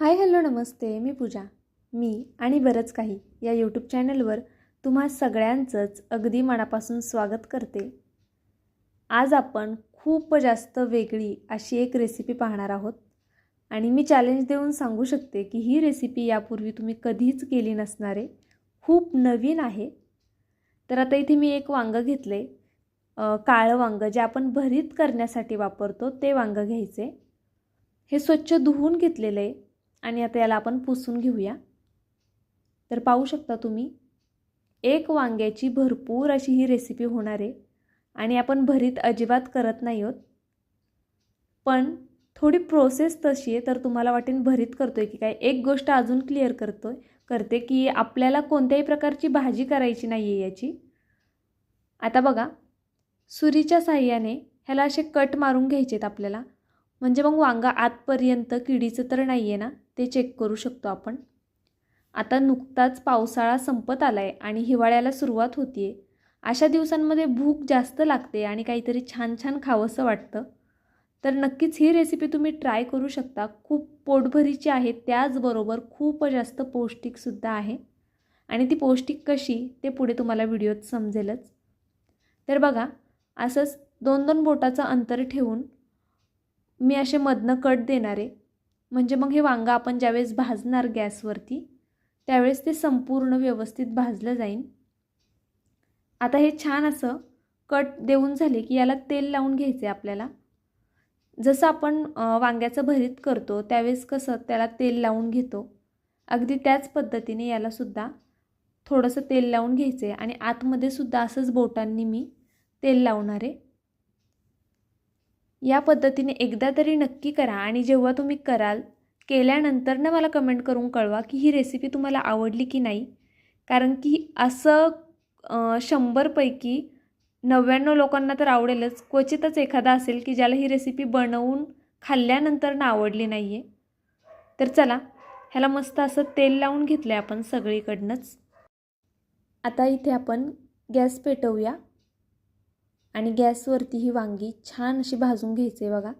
Hi hello नमस्ते. मी पूजा. मी आणि बरंच काही या यूट्यूब चॅनलवर तुम्हा सगळ्यांचंच अगदी मनापासून स्वागत करते. आज आपण खूप जास्त वेगळी अशी एक रेसिपी पाहणार आहोत आणि मी चॅलेंज देऊन सांगू शकते की ही रेसिपी यापूर्वी तुम्ही कधीच केली नसणारे खूप नवीन आहे. तर आता इथे मी एक वांगं घेतले. काळं वांगं जे आपण भरीत करण्यासाठी वापरतो ते वांगं घ्यायचे. हे स्वच्छ धुवून घेतलेलं. आहे आणि आता याला आपण पुसून घेऊया. तर पाहू शकता तुम्ही एक वांग्याची भरपूर अशी ही रेसिपी होणार आहे. आणि आपण भरीत अजिबात करत नाही आहोत. पण थोडी प्रोसेस तशी आहे तर तुम्हाला वाटेल भरीत करतो आहे की काय. एक गोष्ट अजून क्लिअर करतो आहे करते की आपल्याला कोणत्याही प्रकारची भाजी करायची नाही आहे याची. आता बघा सुरीच्या साह्याने ह्याला असे कट मारून घ्यायचे आहेत आपल्याला. म्हणजे मग वांगा आतपर्यंत किडीचं तर नाही आहे ना? ते चेक करू शकतो आपण. आता नुकताच पावसाळा संपत आला आहे आणि हिवाळ्याला सुरुवात होती आहे अशा दिवसांमध्ये भूक जास्त लागते आणि काहीतरी छान छान खावंसं वाटतं. तर नक्कीच ही रेसिपी तुम्ही ट्राय करू शकता. खूप पोटभरीची आहे त्याचबरोबर खूप जास्त पौष्टिकसुद्धा आहे. आणि ती पौष्टिक कशी ते पुढे तुम्हाला व्हिडिओत समजेलच. तर बघा असंच दोन दोन बोटाचं अंतर ठेवून मी असे मधनं कट देणार. आहे म्हणजे मग हे वांगा आपण ज्यावेळेस भाजणार गॅसवरती त्यावेळेस ते संपूर्ण व्यवस्थित भाजलं जाईल आता हे छान असं कट देऊन झाले की याला तेल लावून घ्यायचं आहे आपल्याला. जसं आपण वांग्याचं भरीत करतो त्यावेळेस कसं त्याला तेल लावून घेतो. अगदी त्याच पद्धतीने यालासुद्धा थोडंसं तेल लावून घ्यायचं आहे आणि आतमध्ये सुद्धा असंच बोटांनी मी तेल लावणार आहे. या पद्धतीने एकदा तरी नक्की करा आणि जेव्हा तुम्ही कराल केल्यानंतर ना मला कमेंट करून कळवा की ही रेसिपी तुम्हाला आवडली की नाही. कारण की असं शंभरपैकी नव्याण्णव लोकांना तर आवडेलच. क्वचितच एखादा असेल की ज्याला ही रेसिपी बनवून खाल्ल्यानंतर ना आवडली नाही आहे तर चला ह्याला मस्त असं तेल लावून घेतलं आहे आपण सगळीकडनंच. आता इथे आपण गॅस पेटवूया. आणि गॅसवरती ही वांगी छान अशी भाजून घ्यायची आहे बघा.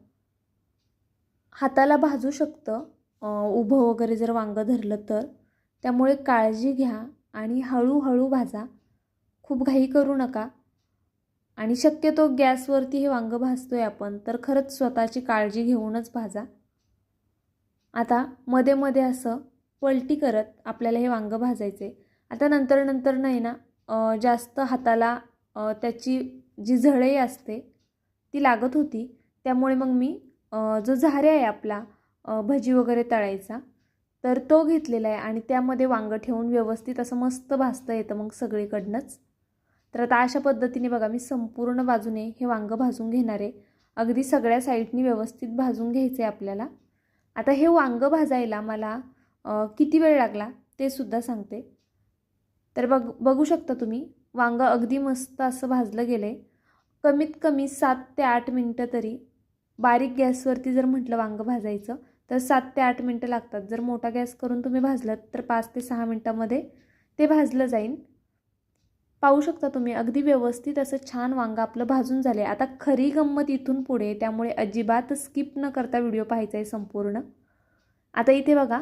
हाताला भाजू शकतं. उभं वगैरे जर वांगं धरलं तर. त्यामुळे काळजी घ्या आणि हळूहळू भाजा. खूप घाई करू नका. आणि शक्यतो गॅसवरती हे वांगं भाजतो आहे आपण तर खरंच स्वतःची काळजी घेऊनच भाजा. आता मध्ये मध्ये असं पलटी करत आपल्याला हे वांगं भाजायचे आता नंतर नंतर नाही ना जास्त हाताला त्याची जी झळई असते ती लागत होती. त्यामुळे मग मी जो झारे आहे आपला भजी वगैरे तळायचा तर तो घेतलेला आहे आणि त्यामध्ये वांगं ठेवून व्यवस्थित असं मस्त भाजता येतं मग सगळीकडनंच. तर आता अशा पद्धतीने बघा मी संपूर्ण बाजूने हे वांगं भाजून घेणार आहे. अगदी सगळ्या साईडनी व्यवस्थित भाजून घ्यायचं आहे आपल्याला. आता हे वांगं भाजायला मला किती वेळ लागला ते सुद्धा सांगते. तर बघ बघू शकता तुम्ही वांगं अगदी मस्त असं भाजलं गेलं आहे कमीत कमी सात ते आठ मिनटं तरी बारीक गॅसवरती जर म्हटलं वांगं भाजायचं तर सात ते आठ मिनटं लागतात. जर मोठा गॅस करून तुम्ही भाजलं तर पाच ते सहा मिनटामध्ये ते भाजलं जाईल पाहू शकता तुम्ही अगदी व्यवस्थित असं छान वांगं आपलं भाजून झालं आहे आता खरी गंमत इथून पुढे त्यामुळे अजिबात स्किप न करता व्हिडिओ पाहायचा आहे संपूर्ण. आता इथे बघा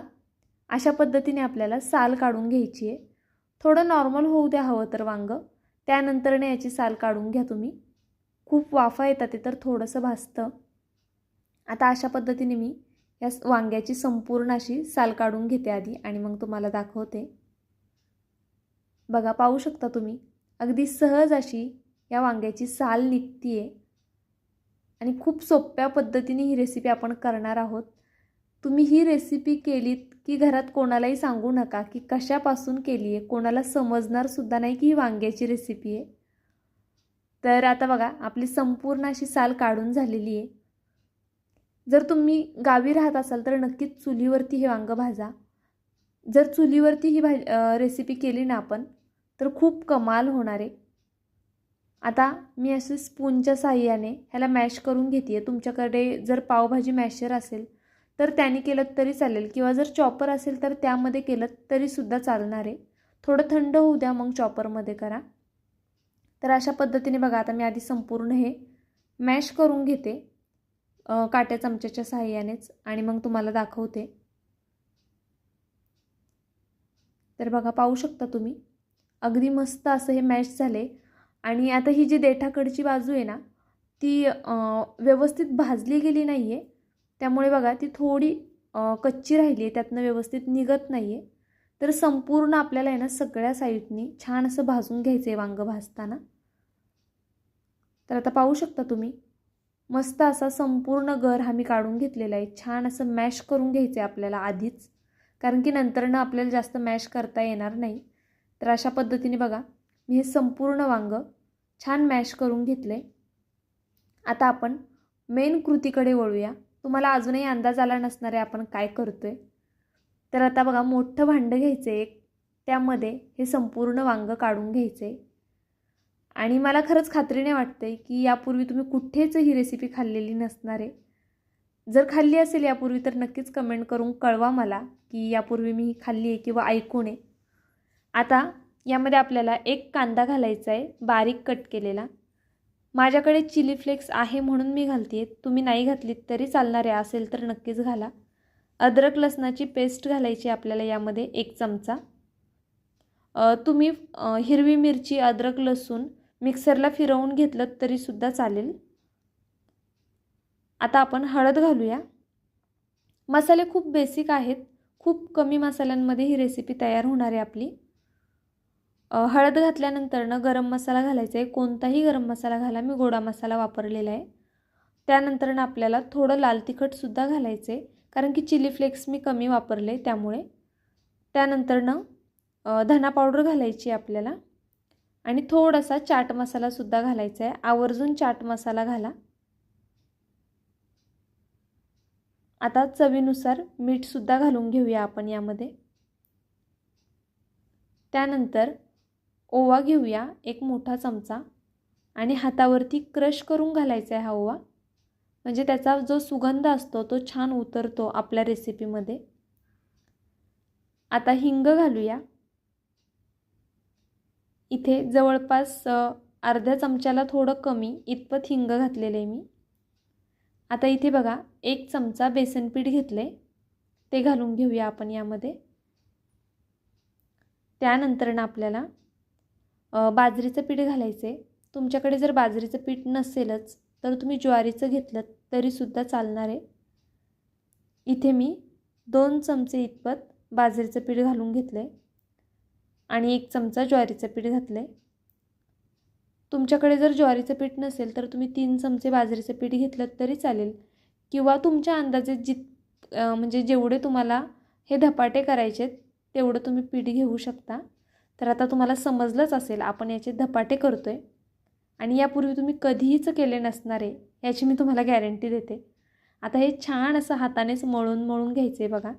अशा पद्धतीने आपल्याला साल काढून घ्यायची आहे थोडं नॉर्मल होऊ द्या हवं तर वांगं. त्यानंतरने याची साल काढून घ्या तुम्ही. खूप वाफा येतात ते तर थोडंसं भासतं आता अशा पद्धतीने मी या वांग्याची संपूर्ण अशी साल काढून घेते आधी आणि मग तुम्हाला दाखवते. बघा पाहू शकता तुम्ही. अगदी सहज अशी या वांग्याची साल निघती आहे आणि खूप सोप्या पद्धतीने ही रेसिपी आपण करणार आहोत. तुम्ही ही रेसिपी केलीत की घरात कोणालाही सांगू नका की कशापासून केली आहे कोणाला समजणारसुद्धा नाही की ही वांग्याची रेसिपी आहे. तर आता बघा आपली संपूर्ण अशी साल काढून झालेली आहे. जर तुम्ही गावी राहत असाल तर नक्कीच चुलीवरती हे वांगं भाजा. जर चुलीवरती ही भाज रेसिपी केली ना आपण तर खूप कमाल होणार आहे. आता मी असे स्पूनच्या साह्याने ह्याला मॅश करून घेते आहे तुमच्याकडे जर पावभाजी मॅशर असेल तर त्याने केलं तरी चालेल. किंवा जर चॉपर असेल तर त्यामध्ये केलं तरीसुद्धा चालणार आहे. थोडं थंड होऊ द्या मग चॉपरमध्ये करा. तर अशा पद्धतीने बघा आता मी आधी संपूर्ण हे मॅश करून घेते काट्या चमच्याच्या सहाय्यानेच आणि मग तुम्हाला दाखवते. तर बघा पाहू शकता तुम्ही. अगदी मस्त असं हे मॅश झाले. आणि आता ही जी देठाकडची बाजू आहे ना ती व्यवस्थित भाजली गेली नाही आहे त्यामुळे बघा ती थोडी कच्ची राहिली आहे त्यातनं व्यवस्थित निघत नाही आहे तर संपूर्ण आपल्याला आहे ना सगळ्या साईडनी छान असं भाजून घ्यायचं आहे वांगं भाजताना. तर आता पाहू शकता तुम्ही मस्त असा संपूर्ण गर हा मी काढून घेतलेला आहे. छान असं मॅश करून घ्यायचं आहे आपल्याला आधीच. कारण की नंतरनं आपल्याला जास्त मॅश करता येणार नाही. तर अशा पद्धतीने बघा मी हे संपूर्ण वांगं छान मॅश करून घेतलं आहे आता आपण मेन कृतीकडे वळूया. तुम्हाला अजूनही अंदाज आला नसणार आहे आपण काय करतो आहे तर आता बघा मोठं भांडं घ्यायचं आहे एक त्यामध्ये हे संपूर्ण वांगं काढून घ्यायचं आहे आणि मला खरंच खात्रीने वाटते की यापूर्वी तुम्ही कुठेच ही रेसिपी खाल्लेली नसणार आहे. जर खाल्ली असेल यापूर्वी तर नक्कीच कमेंट करून कळवा मला की यापूर्वी मी ही खाल्ली आहे किंवा ऐकून आहे. आता यामध्ये आपल्याला एक कांदा घालायचा आहे बारीक कट केलेला. माझ्याकडे चिली फ्लेक्स आहे म्हणून मी घालते तुम्ही नाही घातलीत तरी चालणारे असेल तर नक्कीच घाला. अद्रक लसणाची पेस्ट घालायची आपल्याला यामध्ये एक चमचा. तुम्ही हिरवी मिरची अद्रक लसूण मिक्सरला फिरवून घेतलं तरीसुद्धा चालेल. आता आपण हळद घालूया. मसाले खूप बेसिक आहेत. खूप कमी मसाल्यांमध्ये ही रेसिपी तयार होणार आहे आपली. हळद घातल्यानंतरनं गरम मसाला घालायचा आहे. कोणताही गरम मसाला घाला. मी गोडा मसाला वापरलेला आहे. त्यानंतरनं आपल्याला थोडं लाल तिखटसुद्धा घालायचं आहे. कारण की चिली फ्लेक्स मी कमी वापरले त्यामुळे. त्यानंतरनं धना पावडर घालायची आहे आपल्याला. आणि थोडासा चाट मसालासुद्धा घालायचा आहे. आवर्जून चाट मसाला घाला. आता चवीनुसार मीठसुद्धा घालून घेऊया आपण यामध्ये. त्यानंतर ओवा घेऊया एक मोठा चमचा. आणि हातावरती क्रश करून घालायचा आहे हा ओवा. म्हणजे त्याचा जो सुगंध असतो तो छान उतरतो आपल्या रेसिपीमध्ये. आता हिंग घालूया. इथे जवळपास अर्ध्या चमच्याला थोडं कमी इतपत हिंग घातलेलं आहे मी. आता इथे बघा एक चमचा बेसन पीठ ते घालून घेऊया आपण यामध्ये. त्यानंतरनं आपल्याला बाजरीचं पीठ घालायचं. आहे तुमच्याकडे जर बाजरीचं पीठ नसेलच तर तुम्ही ज्वारीचं घेतलं तरीसुद्धा चालणार आहे. इथे मी दोन चमचे इतपत बाजरीचं पीठ घालून घेतलं आहे आणि एक चमचा ज्वारीचं पीठ घातलं आहे तुमच्याकडे जर ज्वारीचं पीठ नसेल तर तुम्ही तीन चमचे बाजरीचं पीठ घेतलं तरी चालेल. किंवा तुमच्या अंदाजे जित म्हणजे जेवढे तुम्हाला हे धपाटे करायचे आहेत तेवढं तुम्ही पीठ घेऊ शकता. तर आता तुम्हाला समजलंच असेल आपण याचे धपाटे करतो आहे आणि यापूर्वी तुम्ही कधीच केले नसणार आहे याची मी तुम्हाला गॅरंटी देते. आता हे छान असं हातानेच मळून मळून घ्यायचं आहे बघा.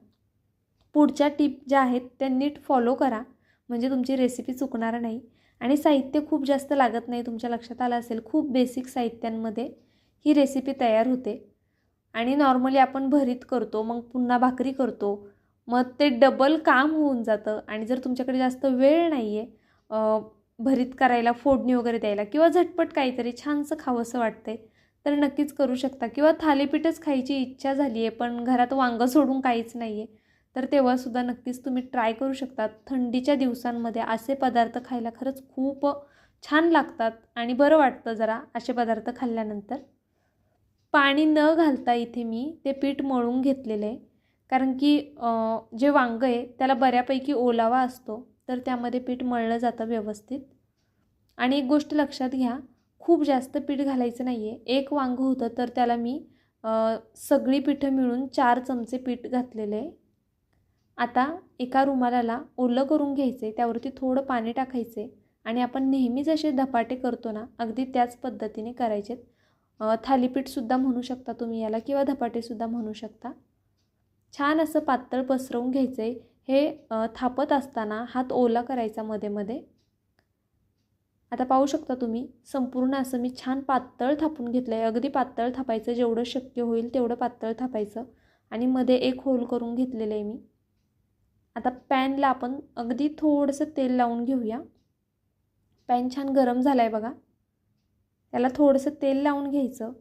पुढच्या टिप ज्या आहेत त्या नीट फॉलो करा. म्हणजे तुमची रेसिपी चुकणार नाही. आणि साहित्य खूप जास्त लागत नाही तुमच्या लक्षात आलं असेल खूप बेसिक साहित्यांमध्ये ही रेसिपी तयार होते. आणि नॉर्मली आपण भरीत करतो मग पुन्हा भाकरी करतो. मग ते डबल काम होऊन जातं. आणि जर तुमच्याकडे जास्त वेळ नाही आहे भरीत करायला फोडणी वगैरे द्यायला किंवा झटपट काहीतरी छानसं खावंसं वाटतंय तर नक्कीच करू शकता. किंवा थालीपीठच खायची इच्छा झाली आहे पण घरात वांगं सोडून काहीच नाही आहे तर तेव्हासुद्धा नक्कीच तुम्ही ट्राय करू शकता थंडीच्या दिवसांमध्ये असे पदार्थ खायला खरंच खूप छान लागतात आणि बरं वाटतं जरा असे पदार्थ खाल्ल्यानंतर. पाणी न घालता इथे मी ते पीठ मळून घेतलेलं आहे. कारण की जे वांगं आहे त्याला बऱ्यापैकी ओलावा असतो तर त्यामध्ये पीठ मळलं जातं व्यवस्थित. आणि एक गोष्ट लक्षात घ्या खूप जास्त पीठ घालायचं नाही आहे एक वांगं होतं तर त्याला मी सगळी पिठं मिळून चार चमचे पीठ घातलेले आहे. आता एका रुमालाला ओलं करून घ्यायचं आहे त्यावरती थोडं पाणी टाकायचं आहे आणि आपण नेहमी जसे धपाटे करतो ना अगदी त्याच पद्धतीने करायचेत. थालीपीठसुद्धा म्हणू शकता तुम्ही याला किंवा धपाटेसुद्धा म्हणू शकता. छान असं पातळ पसरवून घ्यायचं आहे हे थापत असताना हात ओला करायचा मध्ये मध्ये. आता पाहू शकता तुम्ही संपूर्ण असं मी छान पातळ थापून घेतलं आहे अगदी पातळ थापायचं जेवढं शक्य होईल तेवढं पातळ थापायचं. आणि मध्ये एक होल करून घेतलेलं आहे मी. आता पॅनला आपण अगदी थोडंसं तेल लावून घेऊया. पॅन छान गरम झाला आहे बघा. त्याला थोडंसं तेल लावून घ्यायचं.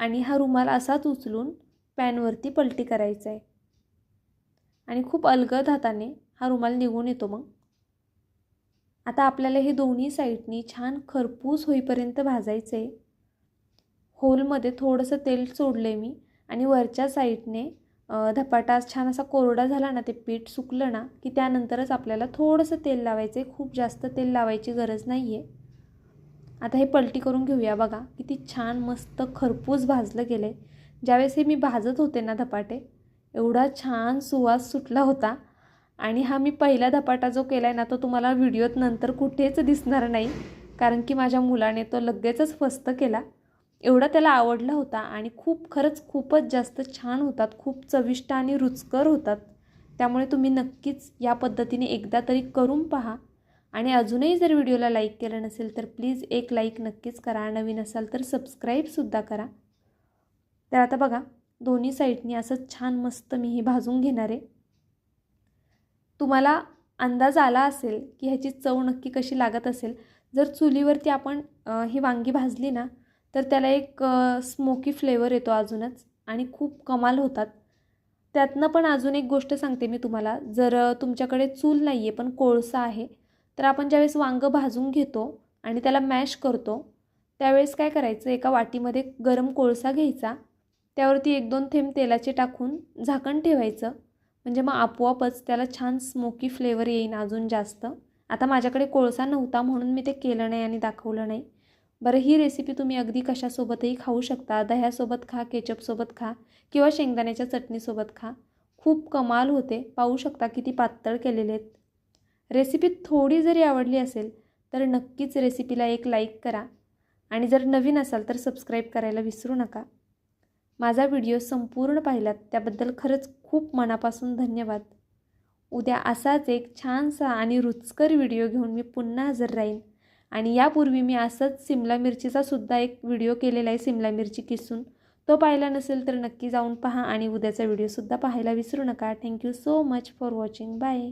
आणि हा रुमाल असाच उचलून पॅनवरती पलटी करायचं आहे. आणि खूप अलगद हाताने हा रुमाल निघून येतो मग. आता आपल्याला हे दोन्ही साईडनी छान खरपूस होईपर्यंत भाजायचं आहे. होलमध्ये थोडंसं तेल सोडलं आहे मी आणि वरच्या साईडने धपाटा छान असा कोरडा झाला ना ते पीठ सुकलं ना की त्यानंतरच आपल्याला थोडंसं तेल लावायचं आहे. खूप जास्त तेल लावायची गरज नाही आहे आता हे पलटी करून घेऊया बघा. किती छान मस्त खरपूस भाजलं गेलं आहे ज्यावेळेस हे मी भाजत होते ना धपाटे एवढा छान सुवास सुटला होता. आणि हा मी पहिला धपाटा जो केला आहे ना तो तुम्हाला व्हिडिओत नंतर कुठेच दिसणार नाही. कारण की माझ्या मुलाने तो लगेचच फस्त केला. एवढा त्याला आवडला होता आणि खूप खरंच खूपच जास्त छान होतात. खूप चविष्ट आणि रुचकर होतात. त्यामुळे तुम्ही नक्कीच या पद्धतीने एकदा तरी करून पहा. आणि अजूनही जर व्हिडिओला लाईक केलं नसेल तर प्लीज एक लाईक नक्कीच करा. नवीन असाल तर सबस्क्राईबसुद्धा करा. तर आता बघा दोन्ही साईडनी असं छान मस्त मी हे भाजून घेणार आहे. तुम्हाला अंदाज आला असेल की ह्याची चव नक्की कशी लागत असेल. जर चुलीवरती आपण ही वांगी भाजली ना तर त्याला एक स्मोकी फ्लेवर येतो अजूनच आणि खूप कमाल होतात. त्यातनं पण अजून एक गोष्ट सांगते मी तुम्हाला. जर तुमच्याकडे चूल नाही आहे पण कोळसा आहे तर आपण ज्यावेळेस वांगं भाजून घेतो आणि त्याला मॅश करतो त्यावेळेस काय करायचं? एका वाटीमध्ये गरम कोळसा घ्यायचा त्यावरती एक दोन थेंब तेलाचे टाकून झाकण ठेवायचं. म्हणजे मग आपोआपच त्याला छान स्मोकी फ्लेवर येईन अजून जास्त. आता माझ्याकडे कोळसा नव्हता म्हणून मी ते केलं नाही आणि दाखवलं नाही. बरं ही रेसिपी तुम्ही अगदी कशासोबतही खाऊ शकता. दह्यासोबत खा केचपसोबत खा किंवा शेंगदाण्याच्या चटणीसोबत खा. खूप कमाल होते. पाहू शकता किती पातळ केलेले आहेत. रेसिपी थोडी जरी आवडली असेल तर नक्कीच रेसिपीला एक लाईक करा. आणि जर नवीन असाल तर सबस्क्राईब करायला विसरू नका. माझा व्हिडिओ संपूर्ण पाहिलात त्याबद्दल खरंच खूप मनापासून धन्यवाद. उद्या असाच एक छानसा आणि रुचकर व्हिडिओ घेऊन मी पुन्हा हजर राहीन. आणि यापूर्वी मी असंच सिमला मिरचीचा सुद्धा एक व्हिडिओ केलेला आहे सिमला मिरची किसून. तो पाहिला नसेल तर नक्की जाऊन पहा आणि उद्याचा व्हिडिओसुद्धा पाहायला विसरू नका. Thank you so much for watching bye